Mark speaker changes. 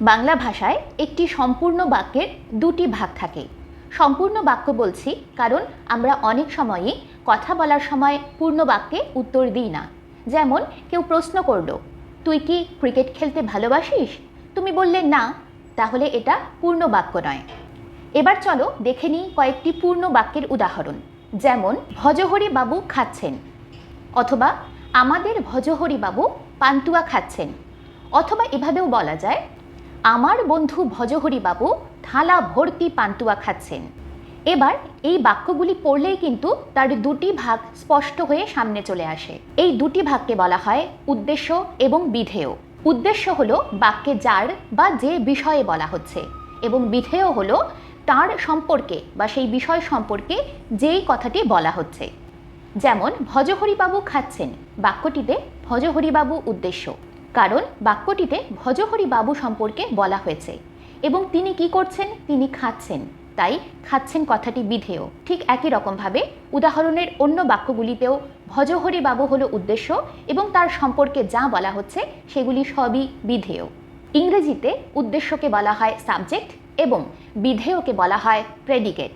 Speaker 1: বাংলা ভাষায় একটি সম্পূর্ণ বাক্যের দুটি ভাগ থাকে। সম্পূর্ণ বাক্য বলছি কারণ আমরা অনেক সময়ই কথা বলার সময় পূর্ণ বাক্যে উত্তর দিই না। যেমন, কেউ প্রশ্ন করল, তুই কি ক্রিকেট খেলতে ভালোবাসিস? তুমি বললে, না, তাহলে এটা পূর্ণ বাক্য নয়। এবার চলো দেখে নিই কয়েকটি পূর্ণ বাক্যের উদাহরণ। যেমন, ভজহরি বাবু খাচ্ছেন। অথবা, আমাদের ভজহরি বাবু পান্তুয়া খাচ্ছেন। অথবা এভাবেও বলা যায় আমার বন্ধু ভজহরি বাবু থালা ভর্তি পান্তুয়া খাচ্ছেন। এবার এই বাক্যগুলি পড়লেই কিন্তু তার দুটি ভাগ স্পষ্ট হয়ে সামনে চলে আসে। এই দুটি ভাগকে বলা হয় উদ্দেশ্য এবং বিধেয়। উদ্দেশ্য হলো বাক্যে যার বা যে বিষয়ে বলা হচ্ছে এবং বিধেয় হলো তার সম্পর্কে বা সেই বিষয় সম্পর্কে যেই কথাটি বলা হচ্ছে। যেমন ভজহরিবাবু খাচ্ছেন। বাক্যটিতে ভজহরিবাবু উদ্দেশ্য। কারণ বাক্যটিতে ভজহরি বাবু সম্পর্কে বলা হয়েছে। এবং তিনি কি করছেন? তিনি খাচ্ছেন। তাই খাচ্ছেন কথাটি বিধেয়। ঠিক একই রকমভাবে উদাহরণের অন্য বাক্যগুলিতেও ভজহরি বাবু হলো উদ্দেশ্য এবং তার সম্পর্কে যা বলা হচ্ছে সেগুলি সবই বিধেয়। ইংরেজিতে উদ্দেশ্যকে বলা হয় সাবজেক্ট এবং বিধেয়কে বলা হয় প্রেডিকেট